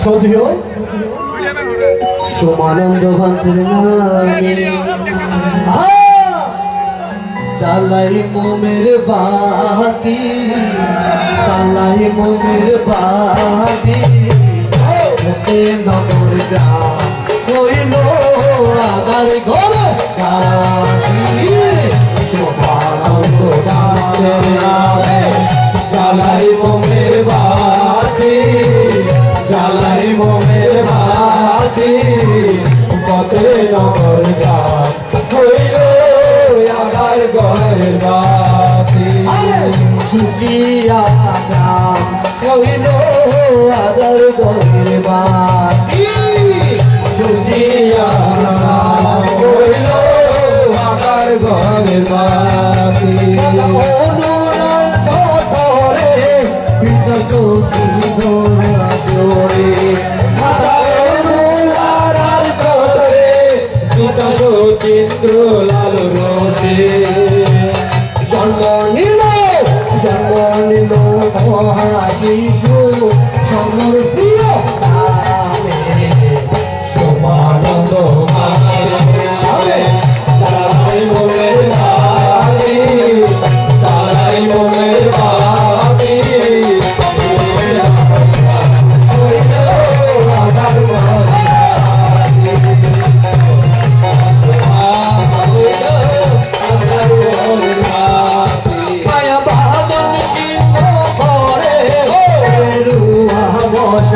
শ্রদ্ধেয় সোমানন্দ ভান্তের নামে! চালাই মোমের বাতি, চালাই মোমের বাতি। নগর গ্রাম হইল আগার ঘর ভান্তের নামে চালাই মোমের বাতি চালাই মোমের বাতি। পথে নগর গ্রাম হইল আগার ঘরের বাতি। সুচিয়া গ্রাম হইল আগার ঘরের বাতি। সুচিয়া গ্রাম হইল আগার ঘরের বাতি। জোরে চিত্র লাল রোষে জন্ম নিল জন্ম নিল মহাশিশু সমর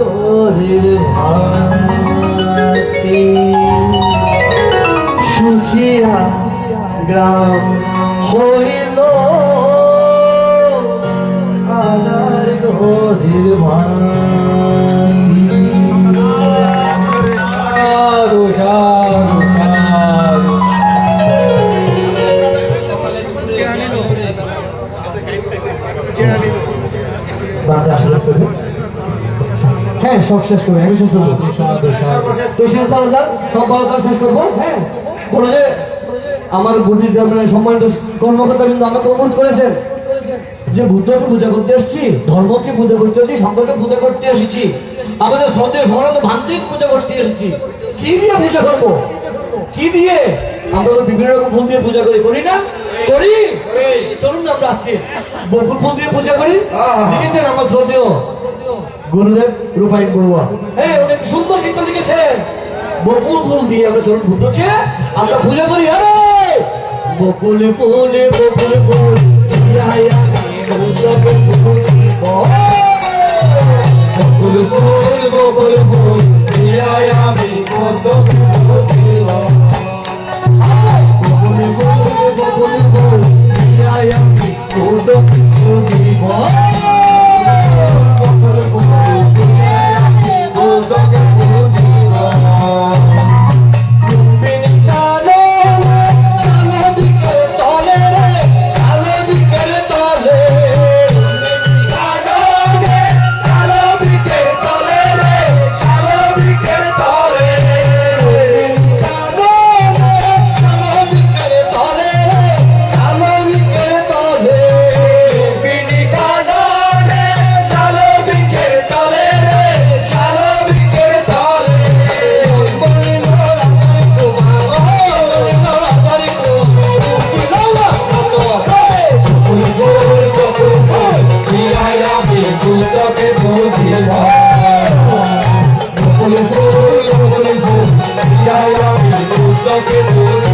গরির হাতি সুচিয়া গ্রাম হইল আনার ঘরের হ্যাঁ সব শেষ করব আমি শেষ করব। তুই শেষ দাও সব ভালো শেষ করব হ্যাঁ। বলো যে আমার বুদ্ধি ধর্মের সম্মানিত কর্মকর্তা কিন্তু আমাকে অনুরোধ করেছেন যে বুদ্ধকে পূজা করতে এসেছি ধর্মকে পূজা করতে এসেছি সংঘকে পূজা করতে এসেছি আমাদের শ্রদ্ধেয় সমানত ভান্তিকে পূজা করতে এসেছি। কি দিয়ে পূজা করব? কি দিয়ে? আমরা তো বিভিন্ন রকম ফুল দিয়ে পূজা করি করি না? করি? চলুন না আমরা আজকে বকুল ফুল দিয়ে পূজা করি। দেখেছেন আমার শ্রদ্ধেয় গুরুদেব রূপায়ণ বড়ুয়া। হ্যাঁ উনি কি সুন্দর কীর্তন লিখেছেন বকুল ফুল দিয়ে আমরা তরুণ বুদ্ধকে আমরা পূজা করি আরে! বকুল ফুলে বকুল ফুল বকুল ফুল বকুল ফুল আমি Thank you.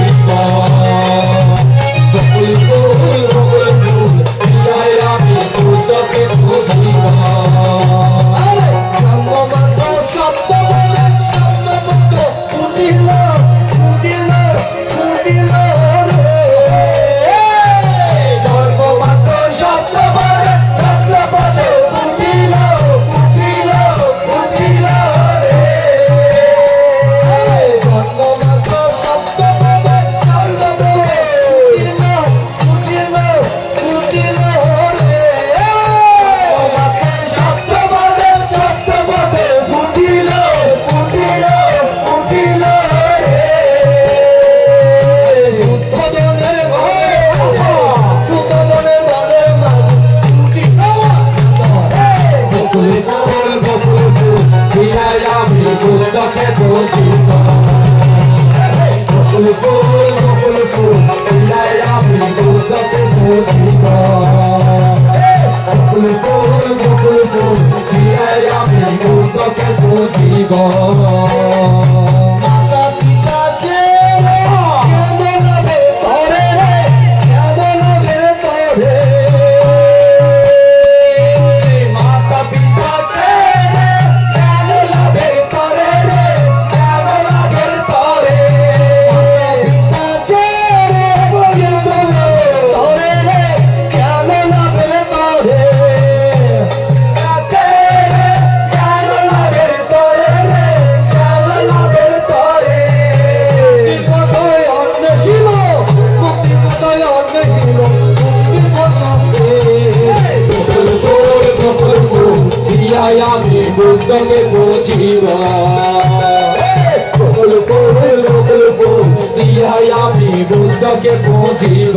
বুঝিব বকুল ফুল দিয়া আমি বুঝতে বুঝিব।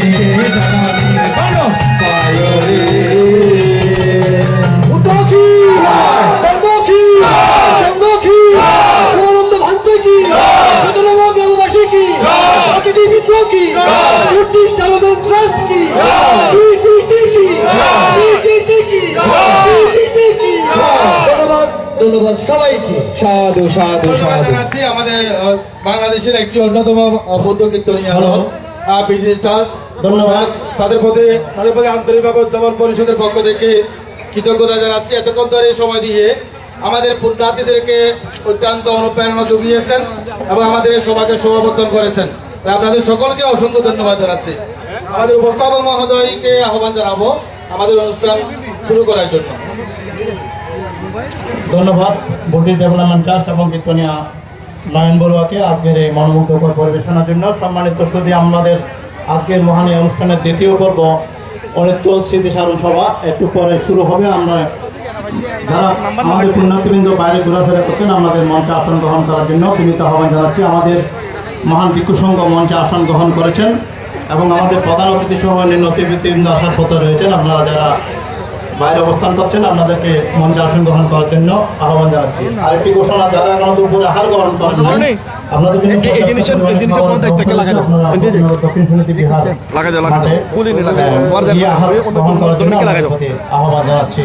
ধন্যবাদ সবাইকে। সাধু সাধু সাধু। জানাচ্ছি আমাদের বাংলাদেশের একটি অন্যতম বৌদ্ধ কীর্তনীয়। বিজনেস ট্রাস্ট ধন্যবাদ। তাদের প্রতি তাদের প্রতি আন্তরিকভাবে উদ্যাপন পরিষদের পক্ষ থেকে কৃতজ্ঞতা জানাচ্ছি। এতক্ষণ ধরে সময় দিয়ে আমাদের পুণ্যার্থীদেরকে অত্যন্ত অনুপ্রেরণা জুগিয়েছেন এবং আমাদের এই সভাকে সভাবর্তন করেছেন। আপনাদের সকলকে অসংখ্য ধন্যবাদ জানাচ্ছি। আমাদের উপস্থাপক মহোদয়কে আহ্বান জানাব আমাদের অনুষ্ঠান শুরু করার জন্য। ধন্যবাদ। বুটিশ ডেভেলপমেন্ট ট্রাস্ট এবং কীর্তনিয়া নয়ন বড়ুয়াকে আজকের এই মনোমুগ্ধকর পরিবেশনার জন্য সম্মানিত সুদী আমাদের আজকের মহান এই অনুষ্ঠানের দ্বিতীয় পর্ব অনিত্য স্মৃতিসারণ সভা। একটু পরে শুরু হবে। আমরা যারা আমাদের পুণ্যার্থীবৃন্দ বাইরে ঘোরাফেরা করতেন আমাদের মঞ্চে আসন গ্রহণ করার জন্য তিনি আহ্বান জানাচ্ছি। আমাদের মহান ভিক্ষু সংঘ মঞ্চে আসন গ্রহণ করেছেন এবং আমাদের প্রধান অতিথি সহ অন্যান্য আসার পথে রয়েছেন। আপনারা যারা বাইরে অবস্থান করছেন আপনাদেরকে মঞ্চে আসন গ্রহণ করার জন্য আহ্বান জানাচ্ছি। আরেকটি ঘোষণা যারা এখন দুপুরে আহার গ্রহণ করেন আহ্বান জানাচ্ছি।